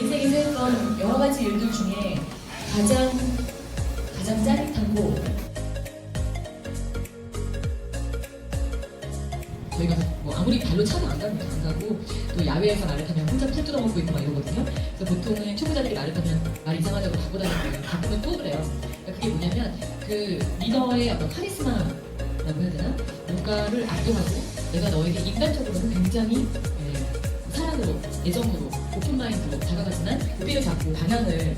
인생에서 했던 여러 가지 일들 중에 가장 가장 짜릿하고 저희가 뭐 아무리 발로 차도 안 갑니다. 안 가고 또 야외에서 말을 타면 혼자 풀 뜯어먹고 있고 막 이러거든요. 그래서 보통은 초보자들이 말을 타면 말 이상하다고 갖고 다니고 가끔은 또 그래요. 그러니까 그게 뭐냐면 그 리더의 어떤 카리스마라고 해야 되나? 뭔가를 압도하고 내가 너에게 인간적으로는 굉장히 예, 사랑으로, 애정으로, 오픈마인드로 다가가지만 고비를 잡고 방향을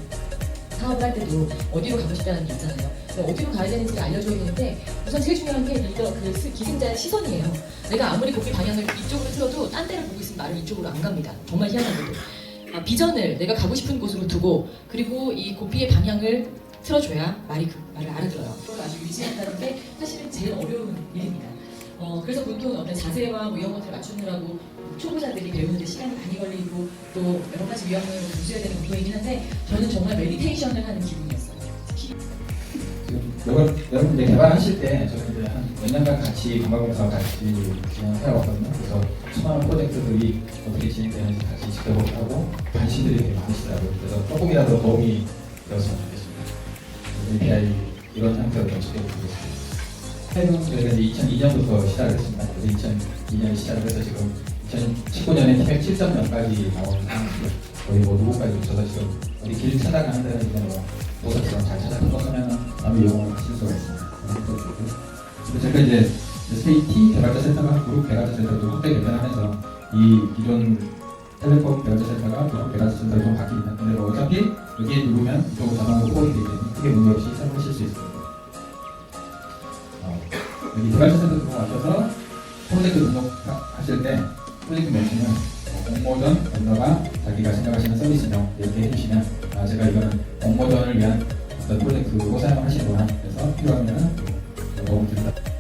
사업을 할 때도 어디로 가고 싶다는 게 있잖아요. 어디로 가야 되는지를 알려줘야 되는데 우선 제일 중요한 게 리더 그 스- 기승자의 시선이에요. 내가 아무리 고비 방향을 이쪽으로 틀어도 딴 데를 보고 있으면 나를 이쪽으로 안 갑니다. 정말 희한하게도. 아, 비전을 내가 가고 싶은 곳으로 두고 그리고 이 고비의 방향을 틀어줘야 말이 그 말을 알아들어요. 그걸 아주 유지한다는 게 사실은 제일 어려운 일입니다. 어, 그래서 보통 어떤 자세와 뭐 이런 것들을 맞추느라고 초보자들이 배우는데 시간이 많이 걸리고 또 여러 가지 위험을 무시해야 되는 부분이긴 한데 저는 정말 메디테이션을 하는 기분이었어요. 지금 이걸 여러분 이제 개발하실 때 저는 이제 한 몇 년간 같이 관광공사 같이 진행해 왔거든요. 그래서 수많은 프로젝트들이 어떻게 진행되는지 같이 지켜보고 관심들이 되게 많으시더라고요. 그래서 조금이라도 도움이 되었으면 좋겠습니다. API 이런 형태로 좀 지켜보겠습니다. 해는 저희가 이제 2002년부터 시작을 했습니다. 그래서 2002년 시작을 해서 지금 2019년에 팀의 7.0까지 나온 상황이고요. 거의 뭐 누구까지 붙여서 지금 어디 길 찾아가는 데는 이제 뭐 도서처럼 잘 찾아보시면 아무 이용을 하실 수가 있습니다. 그래서 제가 이제 SAT 개발자 센터가 그룹 개발자 센터로 확대 개편하면서 이 기존 텔레콤 개발자 센터가 그룹 개발자 센터로 좀. 근데 뭐 어차피 여기에 누르면 이쪽으로 자동으로 때문에 크게 문제 없이 사용하실 수 있습니다. 어, 여기 개발자 센터 들어가셔서 프로젝트 등록하실 때 프로젝트 명칭은 뭐 공모전, 언더가 자기가 생각하시는 서비스명 이렇게 해주시면 아 제가 이거는 공모전을 위한 어떤 프로젝트로 사용하시구나 그래서 필요하면 도움 드립니다.